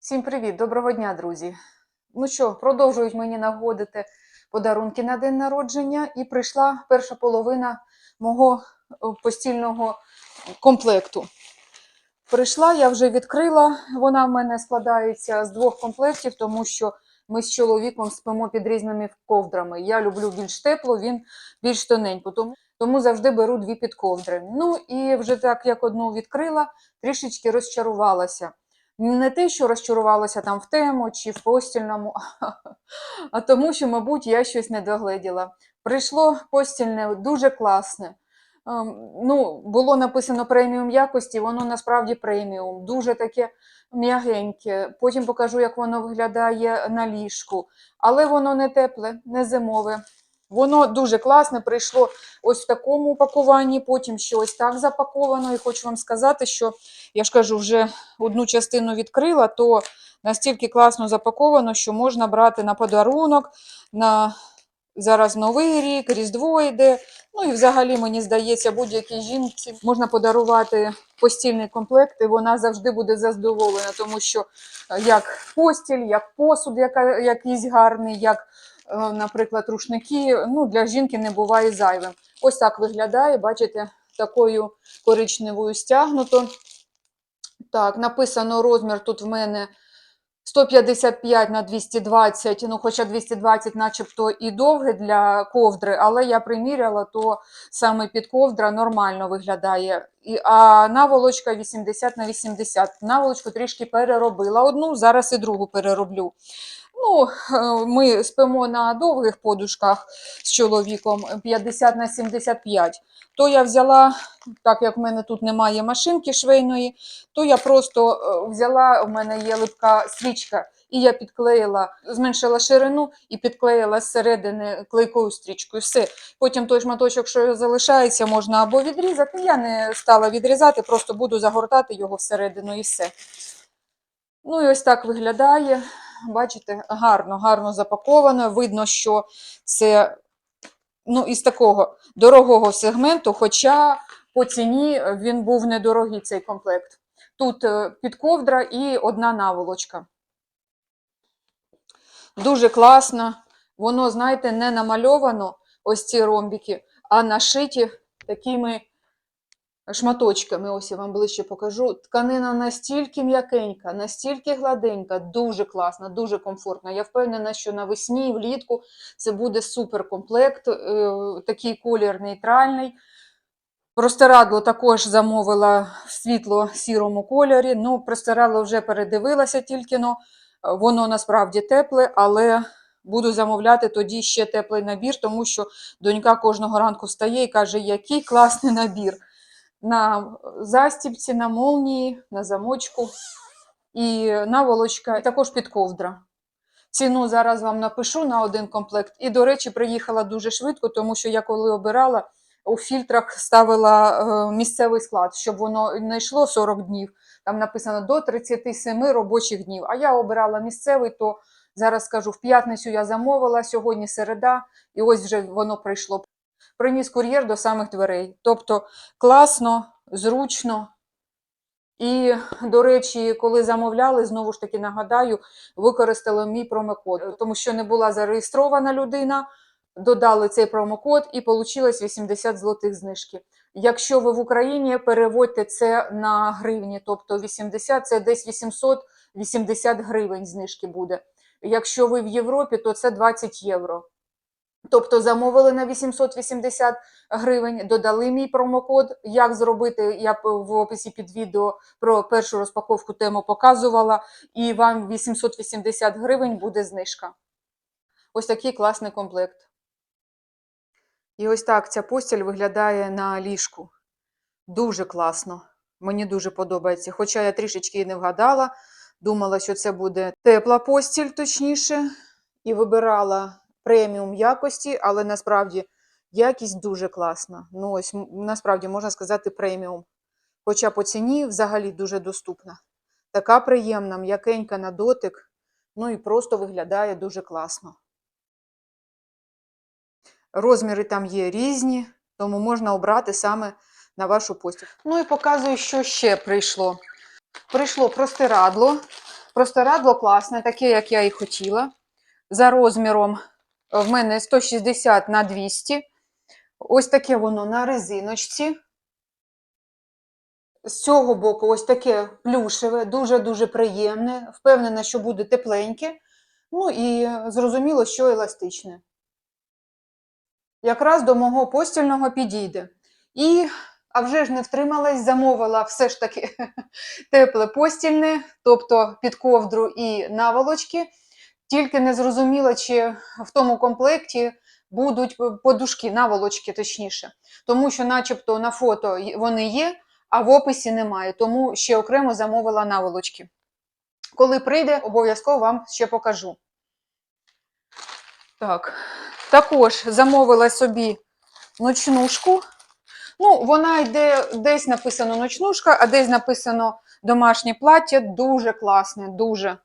Всім привіт, доброго дня, друзі. Ну що, продовжують мені нагодити подарунки на день народження, і прийшла перша половина мого е, постільного комплекту. Прийшла, я вже відкрила. Вона в мене складається з двох комплектів, тому що ми з чоловіком спимо під різними ковдрами. Я люблю більш тепло, він більш тоненько, тому, тому завжди беру дві підковдри. Ну і вже так як одну відкрила, трішечки розчарувалася. Не те, що розчарувалася там в тему чи в постільному, а тому, що, мабуть, я щось не догледіла. Прийшло постільне дуже класне. Ем, Ну, було написано преміум якості, воно насправді преміум, дуже таке м'ягеньке. Потім покажу, як воно виглядає на ліжку. Але воно не тепле, не зимове. Воно дуже класне, прийшло ось в такому упакуванні, потім ще ось так запаковано. І хочу вам сказати, що я ж кажу, вже одну частину відкрила, то настільки класно запаковано, що можна брати на подарунок, на зараз Новий рік, Різдво йде. Ну і взагалі, мені здається, будь-якій жінці можна подарувати постільний комплект, і вона завжди буде задоволена, тому що е, як постіль, як посуд, якийсь гарний, як, наприклад, рушники, ну, для жінки не буває зайвим. Ось так виглядає, бачите, такою коричневою стягнуто. Так, написано розмір тут в мене 155 на 220, ну хоча 220 начебто і довге для ковдри, але я приміряла, то саме під ковдра нормально виглядає. І, а наволочка 80 на 80. Наволочку трішки переробила одну, зараз і другу перероблю. Ну, е, ми спимо на довгих подушках з чоловіком 50 на 75. То я взяла, так як в мене тут немає машинки швейної, то я просто е, взяла, у мене є липка свічка, і я підклеїла, зменшила ширину і підклеїла зсередини клейкою стрічкою. Все. Потім той шматочок, що залишається, можна або відрізати. Я не стала відрізати, просто буду загортати його всередину і все. Ну і ось так виглядає. Бачите, гарно, гарно запаковано. Видно, що це ну, із такого дорогого сегменту, хоча по ціні він був недорогий цей комплект. Тут е, підковдра і одна наволочка. Дуже класно. Воно, знаєте, не намальовано ось ці ромбики, а нашиті такими шматочками. Ось я вам ближче покажу. Тканина настільки м'якенька, настільки гладенька, дуже класна, дуже комфортна. Я впевнена, що навесні, влітку це буде супер комплект, е, такий колір нейтральний. Простирадло також замовила в світло-сірому кольорі. Ну, простирадло вже передивилася тільки, но воно насправді тепле, але буду замовляти тоді ще теплий набір, тому що донька кожного ранку встає і каже, який класний набір. На застібці, на молнії, на замочку і наволочка, і також під ковдра. Ціну зараз вам напишу на один комплект. І, до речі, приїхала дуже швидко, тому що я коли обирала, у фільтрах ставила е, місцевий склад, щоб воно не йшло 40 днів. Там написано до 37 робочих днів. А я обирала місцевий, то зараз скажу, в п'ятницю я замовила, сьогодні середа, і ось вже воно прийшло. Приніс кур'єр до самих дверей. Тобто класно, зручно. І, до речі, коли замовляли, знову ж таки нагадаю, використали мій промокод, тому що не була зареєстрована людина, додали цей промокод і вийшло 80 злотих знижки. Якщо ви в Україні, переводьте це на гривні, тобто 80 це десь 880 гривень знижки буде. Якщо ви в Європі, то це 20 євро. Тобто замовили на 880 гривень, додали мій промокод. Як зробити, я в описі під відео про першу розпаковку тему показувала, і вам 880 гривень буде знижка. Ось такий класний комплект. І ось так ця постіль виглядає на ліжку. Дуже класно. Мені дуже подобається. Хоча я трішечки і не вгадала, думала, що це буде тепла постіль, точніше, і вибирала преміум якості, але насправді якість дуже класна. Ну, ось насправді можна сказати преміум. Хоча по ціні взагалі дуже доступна. Така приємна, м'якенька на дотик, ну і просто виглядає дуже класно. Розміри там є різні, тому можна обрати саме на вашу постіль. Ну і показую, що ще прийшло. Прийшло простирадло. Простирадло класне, таке, як я і хотіла. За розміром в мене 160 на 200. Ось таке воно на резиночці. З цього боку ось таке плюшеве, дуже-дуже приємне. Впевнена, що буде тепленьке. Ну і зрозуміло, що еластичне. Якраз до мого постільного підійде. І, а вже ж не втрималась, замовила все ж таки тепле постільне, тобто під ковдру і наволочки. Тільки не зрозуміла, чи в тому комплекті будуть подушки, наволочки точніше. Тому що, начебто, на фото вони є, а в описі немає. Тому ще окремо замовила наволочки. Коли прийде, обов'язково вам ще покажу. Так, також замовила собі ночнушку. Ну, вона йде, десь написано ночнушка, а десь написано домашнє плаття. Дуже класне, дуже.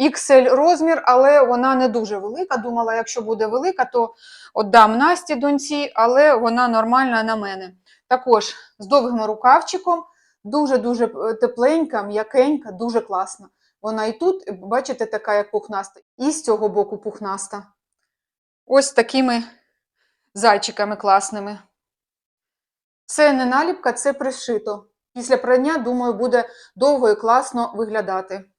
XL розмір, але вона не дуже велика. Думала, якщо буде велика, то віддам Насті доньці, але вона нормальна на мене. Також з довгим рукавчиком, дуже-дуже е, тепленька, м'якенька, дуже класна. Вона і тут, бачите, така як пухнаста, і з цього боку пухнаста. Ось такими зайчиками класними. Це не наліпка, це пришито. Після прання, думаю, буде довго і класно виглядати.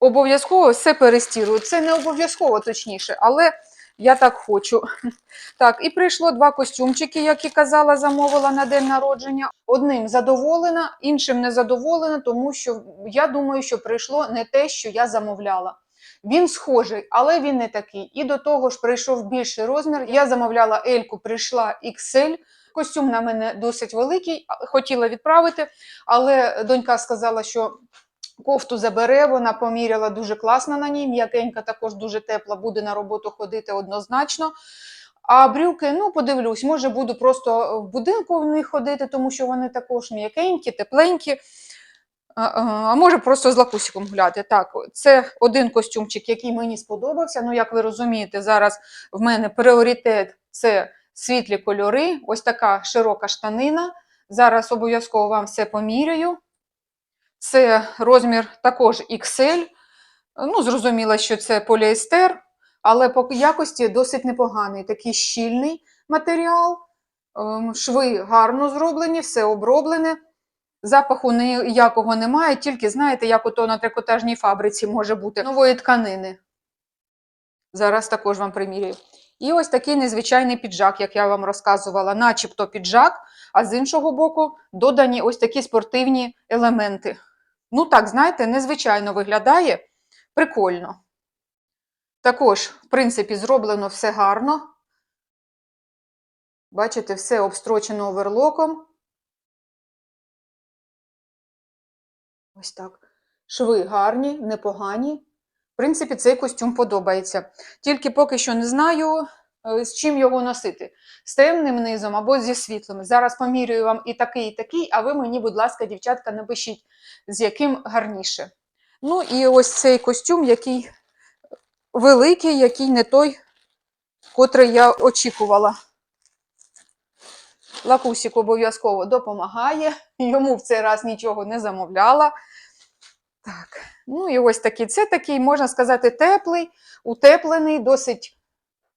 Обов'язково все перестірую. Це не обов'язково точніше, але я так хочу. Так, і прийшло два костюмчики, як і казала, замовила на день народження. Одним задоволена, іншим не задоволена, тому що я думаю, що прийшло не те, що я замовляла. Він схожий, але він не такий. І до того ж прийшов більший розмір. Я замовляла Ельку, прийшла XL. Костюм на мене досить великий, хотіла відправити, але донька сказала, що кофту забере, вона поміряла дуже класно на ній, м'якенька, також дуже тепла, буде на роботу ходити однозначно. А брюки, ну, подивлюсь, може буду просто в будинку в них ходити, тому що вони також м'якенькі, тепленькі. А, може просто з лакусиком гуляти. Так, це один костюмчик, який мені сподобався. Ну, як ви розумієте, зараз в мене пріоритет це світлі кольори, ось така широка штанина. Зараз обов'язково вам все поміряю. Це розмір також XL. Ну, зрозуміло, що це поліестер, але по якості досить непоганий. Такий щільний матеріал. Ем, Шви гарно зроблені, все оброблене. Запаху ніякого немає, тільки знаєте, як ото на трикотажній фабриці може бути нової тканини. Зараз також вам примірюю. І ось такий незвичайний піджак, як я вам розказувала, начебто піджак, а з іншого боку додані ось такі спортивні елементи. Ну так, знаєте, незвичайно виглядає, прикольно. Також, в принципі, зроблено все гарно. Бачите, все обстрочено оверлоком. Ось так. Шви гарні, непогані. В принципі, цей костюм подобається. Тільки поки що не знаю, з чим його носити. З темним низом або зі світлим. Зараз помірюю вам і такий, і такий, а ви мені, будь ласка, дівчатка, напишіть, з яким гарніше. Ну і ось цей костюм, який великий, який не той, котрий я очікувала. Лакусік обов'язково допомагає. Йому в цей раз нічого не замовляла. Так, ну і ось такий. Це такий, можна сказати, теплий, утеплений, досить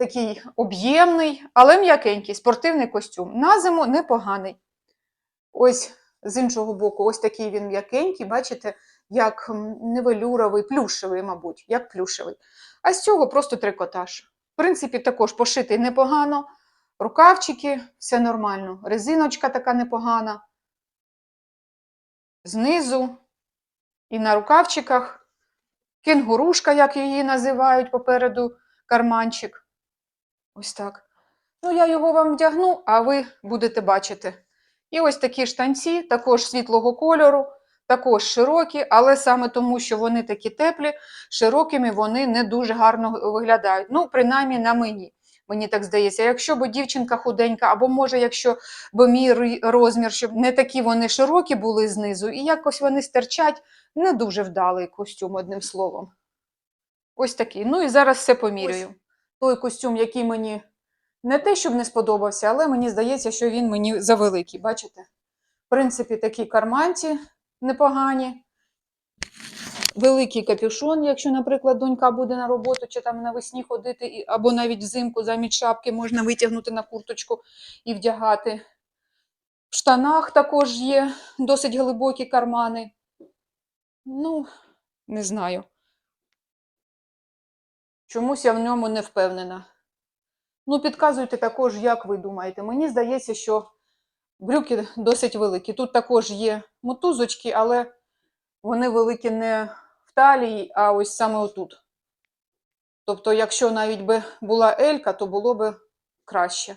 такий об'ємний, але м'якенький спортивний костюм. На зиму непоганий. Ось з іншого боку, ось такий він м'якенький, бачите, як м, не велюровий, плюшевий, мабуть, як плюшевий. А з цього просто трикотаж. В принципі, також пошитий непогано. Рукавчики, все нормально. Резиночка така непогана. Знизу і на рукавчиках. Кенгурушка, як її називають попереду карманчик. Ось так. Ну, я його вам вдягну, а ви будете бачити. І ось такі штанці, також світлого кольору, також широкі, але саме тому, що вони такі теплі, широкими вони не дуже гарно виглядають. Ну, принаймні на мені. Мені так здається, якщо б дівчинка худенька, або може, якщо б мій розмір, щоб не такі вони широкі були знизу, і якось вони стирчать, не дуже вдалий костюм, одним словом. Ось такий. Ну і зараз все поміряю. Той костюм, який мені не те, щоб не сподобався, але мені здається, що він мені завеликий. Бачите? В принципі, такі карманці непогані. великий капюшон, якщо, наприклад, донька буде на роботу чи там навесні ходити, або навіть взимку замість шапки можна витягнути на курточку і вдягати. В штанах також є досить глибокі кармани. Ну, не знаю. Чомусь я в ньому не впевнена. Ну, підказуйте також, як ви думаєте. Мені здається, що брюки досить великі. Тут також є мотузочки, але вони великі не в талії, а ось саме отут. Тобто, якщо навіть би була елька, то було би краще.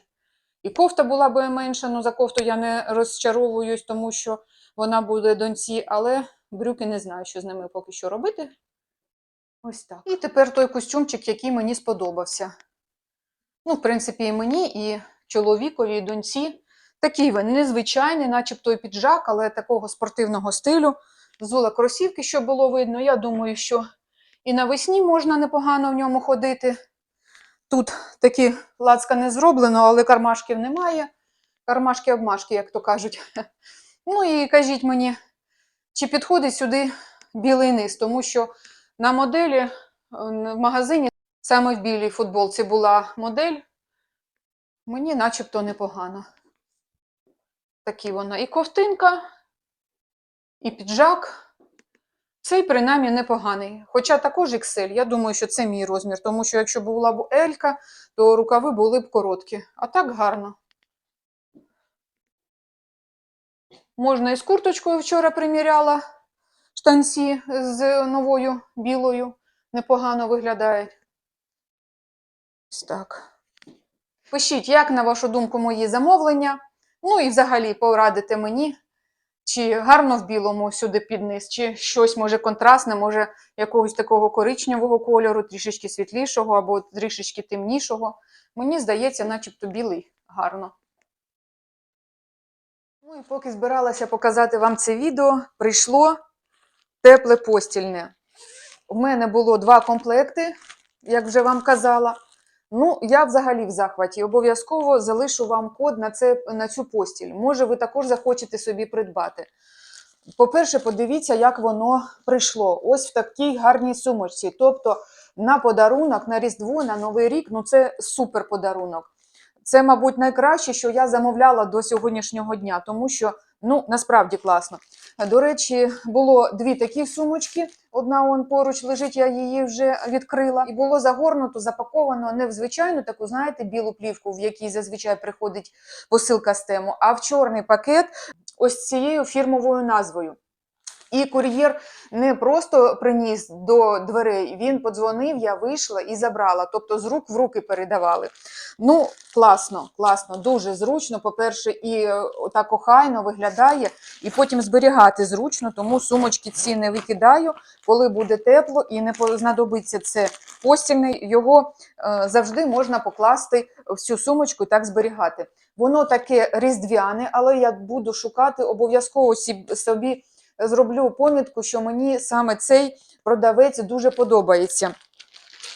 І кофта була би менша, ну за кофту я не розчаровуюсь, тому що вона буде доньці, але брюки не знаю, що з ними поки що робити. Ось так. І тепер той костюмчик, який мені сподобався. Ну, в принципі, і мені, і чоловікові, і доньці. Такий він незвичайний, начебто і піджак, але такого спортивного стилю. Зула кросівки, щоб було видно. Я думаю, що і навесні можна непогано в ньому ходити. Тут такі лацка не зроблено, але кармашків немає. Кармашки обмашки, як то кажуть. Ну і кажіть мені, чи підходить сюди білий низ, тому що на моделі е, в магазині саме в білій футболці була модель. Мені начебто непогано. Такі вона і ковтинка, і піджак. Цей принаймні непоганий. Хоча також XL, я думаю, що це мій розмір, тому що якщо була б L, то рукави були б короткі. А так гарно. Можна і з курточкою вчора приміряла штанці з новою білою. Непогано виглядають. Ось так. Пишіть, як, на вашу думку, мої замовлення. Ну і взагалі порадите мені, чи гарно в білому сюди під чи щось може контрастне, може якогось такого коричневого кольору, трішечки світлішого або трішечки темнішого. Мені здається, начебто білий гарно. Ну і поки збиралася показати вам це відео, прийшло тепле постільне. У мене було два комплекти, як вже вам казала. Ну, я взагалі в захваті. Обов'язково залишу вам код на, це, на цю постіль. Може, ви також захочете собі придбати. По-перше, подивіться, як воно прийшло. Ось в такій гарній сумочці. Тобто на подарунок, на Різдво, на Новий рік ну це супер подарунок. Це, мабуть, найкраще, що я замовляла до сьогоднішнього дня, тому що ну, насправді класно. До речі, було дві такі сумочки. Одна он поруч лежить, я її вже відкрила. І було загорнуто, запаковано не в звичайну таку, знаєте, білу плівку, в якій зазвичай приходить посилка з тему, а в чорний пакет ось цією фірмовою назвою. І кур'єр не просто приніс до дверей, він подзвонив, я вийшла і забрала. Тобто з рук в руки передавали. Ну, класно, класно, дуже зручно. По-перше, і е, так охайно виглядає, і потім зберігати зручно, тому сумочки ці не викидаю. Коли буде тепло і не знадобиться це постільний, його е, завжди можна покласти в цю сумочку і так зберігати. Воно таке різдвяне, але я буду шукати обов'язково собі зроблю помітку, що мені саме цей продавець дуже подобається.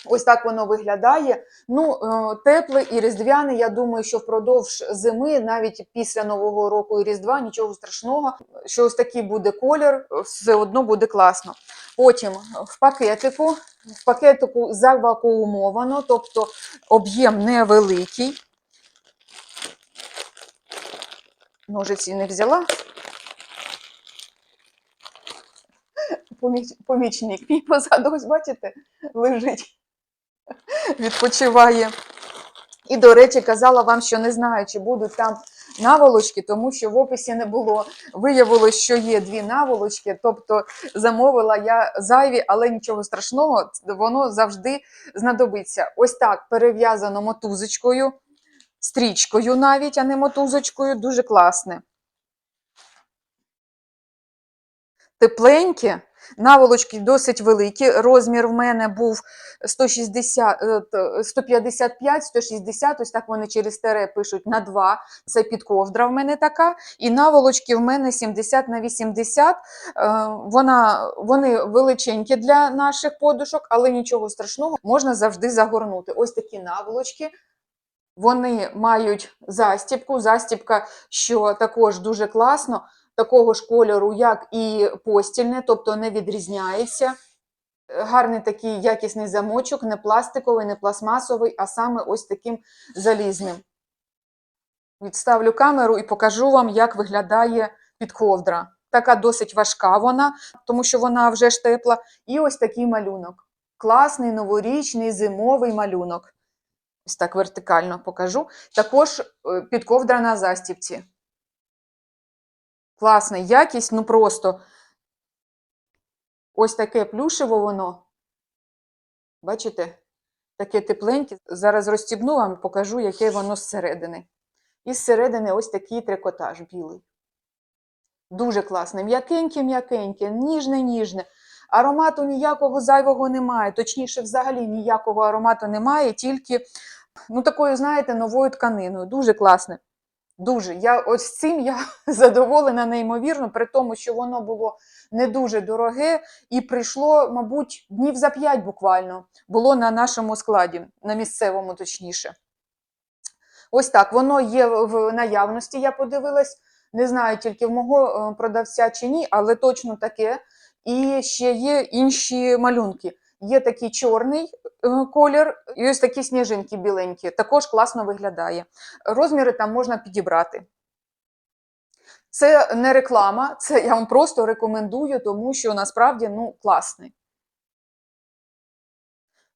Ось так воно виглядає. Ну, е, тепле і різдвяне. Я думаю, що впродовж зими, навіть після Нового року і Різдва, нічого страшного, що ось такий буде колір, все одно буде класно. Потім в пакетику, в пакетику завакуумовано, тобто об'єм невеликий. Ножиці не взяла. Помічник мій позаду, ось бачите, лежить, відпочиває. І, до речі, казала вам, що не знаю, чи будуть там наволочки, тому що в описі не було. Виявилось, що є дві наволочки, тобто замовила я зайві, але нічого страшного, воно завжди знадобиться. Ось так перев'язано мотузочкою, стрічкою навіть, а не мотузочкою, дуже класне. Тепленьке, наволочки досить великі. Розмір в мене був 160, е, 155, 160, ось так вони через тере пишуть на 2. Це підковдра в мене така. І наволочки в мене 70 на 80. Е, Вона, вони величенькі для наших подушок, але нічого страшного, можна завжди загорнути. Ось такі наволочки. Вони мають застібку. Застібка, що також дуже класно, такого ж кольору, як і постільне, тобто не відрізняється. Гарний такий якісний замочок, не пластиковий, не пластмасовий, а саме ось таким залізним. Відставлю камеру і покажу вам, як виглядає підковдра. Така досить важка вона, тому що вона вже ж тепла. І ось такий малюнок. Класний новорічний зимовий малюнок. Ось так вертикально покажу. Також е, підковдра на застіпці. Класна якість, ну просто ось таке плюшево воно. Бачите? Таке тепленьке. Зараз розстібну вам і покажу, яке воно зсередини. І зсередини ось такий трикотаж білий. Дуже класне. М'якеньке, м'якеньке, ніжне, ніжне. Аромату ніякого зайвого немає. Точніше, взагалі ніякого аромату немає, тільки ну, такою, знаєте, новою тканиною. Дуже класне. Дуже. Я ось цим я задоволена неймовірно, при тому, що воно було не дуже дороге і прийшло, мабуть, днів за п'ять буквально було на нашому складі, на місцевому точніше. Ось так, воно є в наявності, я подивилась. Не знаю тільки в мого е, продавця чи ні, але точно таке. І ще є інші малюнки. Є такий чорний е, колір, і ось такі сніжинки біленькі. Також класно виглядає. Розміри там можна підібрати. Це не реклама, це я вам просто рекомендую, тому що насправді ну, класний.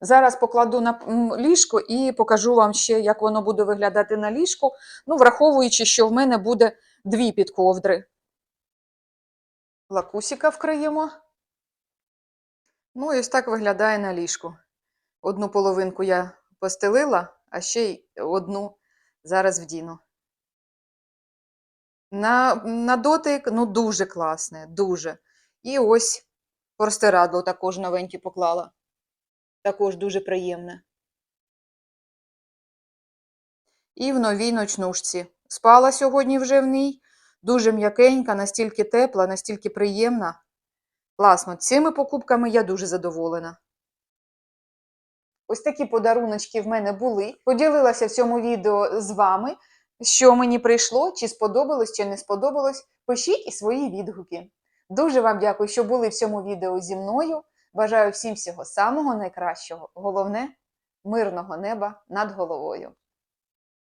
Зараз покладу на ліжко і покажу вам ще, як воно буде виглядати на ліжку. Ну, враховуючи, що в мене буде дві підковдри. Лакусіка вкриємо. Ну, і ось так виглядає на ліжку. Одну половинку я постелила, а ще й одну зараз вдіну. На, на дотик, ну, дуже класне, дуже. І ось простирадло також новеньке поклала. Також дуже приємне. І в новій ночнушці. Спала сьогодні вже в ній. Дуже м'якенька, настільки тепла, настільки приємна. Класно. Цими покупками я дуже задоволена. Ось такі подаруночки в мене були. Поділилася в цьому відео з вами, що мені прийшло, чи сподобалось, чи не сподобалось. Пишіть і свої відгуки. Дуже вам дякую, що були в цьому відео зі мною. Бажаю всім всього самого найкращого. Головне мирного неба над головою.